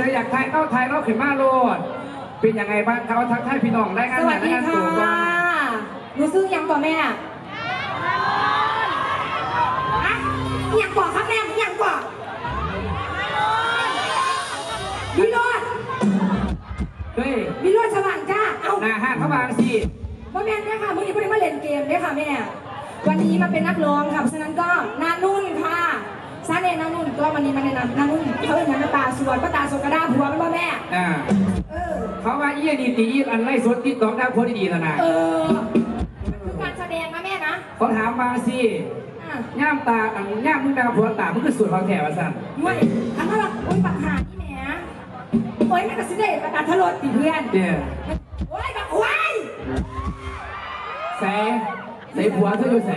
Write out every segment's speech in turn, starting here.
ใดอยากทายเข้าทายเราขึ้นมาโลด เป็นยังไงบ้างเขาทักทายพี่น้องได้งานสวัสดีงานค่ะตัวก่อนหนูซื้อยังก่อนแม่อะยังก่อนครับแม่ยังก่อนวิโรดเฮ้ยวิโรดสว่างจ้า เอาหน้าห้างเขาบางสิพ่อแม่เนี่ยค่ะมื่อนี้พ่อได้มาเล่นเกมเนี่ยค่ะแม่ วันนี้มาเป็นนักร้องค่ะเพราะฉะนั้นก็นานุ่นค่ะซาเนนานุ่นก็วันนี้มาแนะนำนานุ่นเขาเป็นงานตา สวนป้าตาสวนกระด้าผัวเป็นพ่อแม่ อ่าเออ เขาว่าเอี้ยดีตีอันไล่สดติดต่อได้โพอดีๆแล้วนะเออคือการแสดงนะแม่นะเขาถามมาสิอะย่ามตาอันย่ามมึงดาวผัวตามันคือส่วนของแถวสั่นด้วยทั้งว่าโอ๊ยปักหานี่แหม่โอ๊ยแม่ก็สิได้ประกาศทะเลาะติเพื่อนเนี่ยโอ๊ยบักควายใส่ใส่ผัวเธออยู่ใส่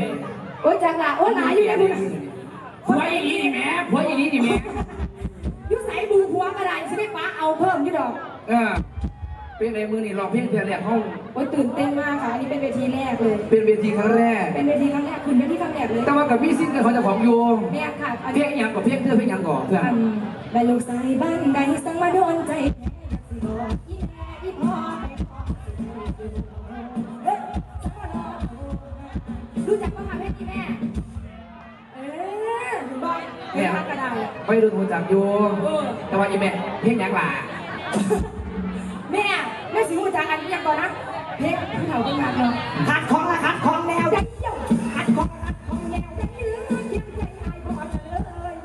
โอ๊ยจังละโอ๊ยหลายอยู่ในบุญผัวอีนี้นี่แหม่ผัวอีนี้นี่แหม่ เอาเพิ่มอยู่ดอก เออเป็นในมือนี่ลองเพียงเพียงแรกห้องโอ๊ยตื่นเต้นมากค่ะ อันนี้เป็นเวทีแรกเลย เป็นเวทีครั้งแรก เป็นเวทีครั้งแรกคุณเป็นที่ครั้งแรกเลยแต่ว่ากับพี่ซิ่งเขาจะของโยมแม่ค่ะอันเพียนี้งอหย่างกับเพียงเพื่อเพียงอหย่างก่อนเพื่อนอันได้ลูกสายบ้านใดสังมาโดนใจแท้สิบอกอีแม่อีพ่อเแม่เนี่ยรักกระไดไปดูถูกจากโยมแต่ว่าอีแม่เพียงอย่างหล่ะแม่แม่สิหูจักอันนี้อย่างก่อนนะเพลงผู้เฒ่าเป็นงานเนาะขัดของละขัดของแนวได้เยี่ยวขัดของละขัดของแนวได้เลือยิ้มใจไอ้บอกเลย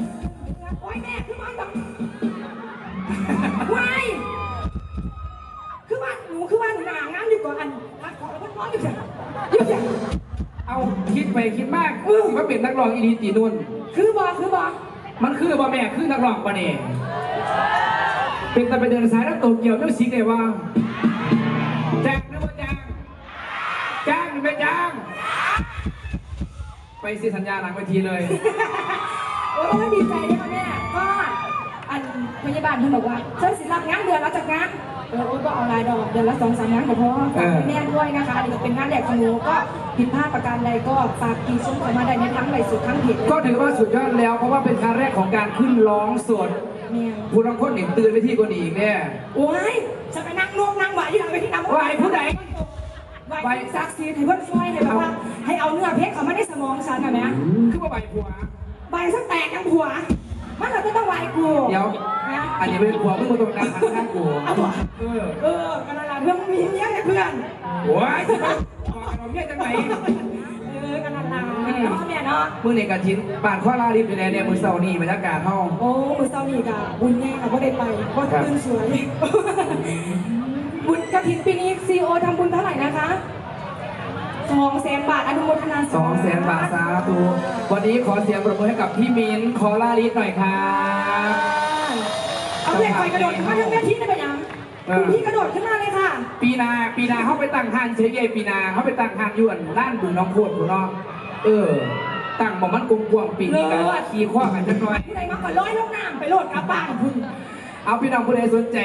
โอ้ยแม่คือมันแบบวายคือว่าหนูคือว่าหนูหนางานอยู่ก่อนอันขัดของแล้วก็ร้อนอยู่เฉยอยู่เฉย เอาคิดไปคิดมากสิว่าเป็นนักร้องอีดีตีนุ่น คือบอคือบอมันคือบ่แม่คือนักร้องปะเนี่ยเป็นแต่ไปเดินสายแล้วโตเกียวไม่สิกเลยว่าจ้างหรือว่าจ้างจ้างหรือไม่จ้าง ไปเซ็นสัญญาหลังเวทีเลย โอ้ยดีใจด้วยค่ะแม่ก็อันพยาบาลเพิ่นบอกว่าเชิญสิรับงานเดือนละจากงานเออโอ้ยก็เอารายดอกเดือนละสองสามงานก็พอฝากแม่ด้วยนะคะอันนี้ก็เป็นงานแดกของหนูก็ ผิดพลาดประการใดก็ฝากกีซุ้มเข้ามาได้ในทั้งใบสุดทั้งเพจก็ถือว่าสุดยอดแล้วเพราะว่าเป็นครั้งแรกของการขึ้นร้องสดแม่ผู้ร้องคนหนึ่งตื่นไปที่คนอีกเนี่ยโอ้ยจะไปนั่งนวงนั่งไหวอยู่หลังเวทีน้ำไหวผู้ใดไหวซักซีให้เพื่อนช่วยให้แบบว่าให้เอาเนื้อเพชรเขามาในสมองฉันอะแม่คือว่าใบผัวใบสักแตกยังผัวมันเราจะต้องไหวกูเดี๋ยวนะอันนี้เป็นผัวมึงมาตรงกลางทางข้างกู เอาผัวเออเออกันละเพื่อนมีเมียให้เพื่อนโอ้ยที่มาขอเราเมียจังไหนเออกันละเนาะแม่เนาะมือในกระชินบ้านข้อลาลิฟต์อยู่ในเนี่ยมือเสาร์นี่บรรยากาศห้องโอ้มือเศร้านี่กะบุญแน่ค่ะก็ได้ไปเพราะตื่นสวยบุญกระถินปีนี้ซีโอทำบุญเท่าไหร่นะคะสองแสนบาทอนุโมทนาสองแสนบาทสาธุวันนี้ขอเสียงปรบมือให้กับพี่มิ้นท์คอลาลิฟต์หน่อยครับ เอาเด็กไปกระโดดขึ้นมาทั้งแม่ทิศได้ปะยังคุณพี่กระโดดขึ้นมาเลยค่ะปีนาปีนาเขาไปตั้งห้านเฉยๆปีนาเขาไปตั้งห้านอยวนล้านบุญน้องโคตรบุญน้องเออตั้งบอกมันกลมกวางปีนี้กันขี่ข้อกันจังหน่อยผู้ใดมากกว่าร้อยลูกน้ำไปโหลดกลับบ้านคุณ เอาพี่น้องผู้ใดสนใจ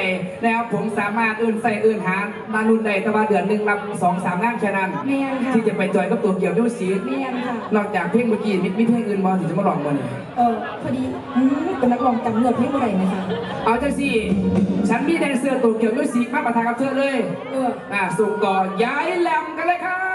แล้วผมสามารถเอื่นใส่เอื่นหานานุนใดแต่ว่าเดือนหนึ่งรับสองสามงานแค่นั้น แม่นค่ะที่จะไปจอยกับตัวเกี่ยวด้วยสีแม่นค่ะ นอกจากเพลงเมื่อกี้มีมีเพลงอื่นบอถึงจะมาลองมันเออพอดีอืมเป็นนักร้องจำเนื้อเพลงอะไรไหมคะ เอาจังสิฉันมีแดนเซอร์ตัวเกี่ยวด้วยสีมาประทานกับเธอเลย เออ อ่าส่งต่อย้ายแหลมกันเลยครับ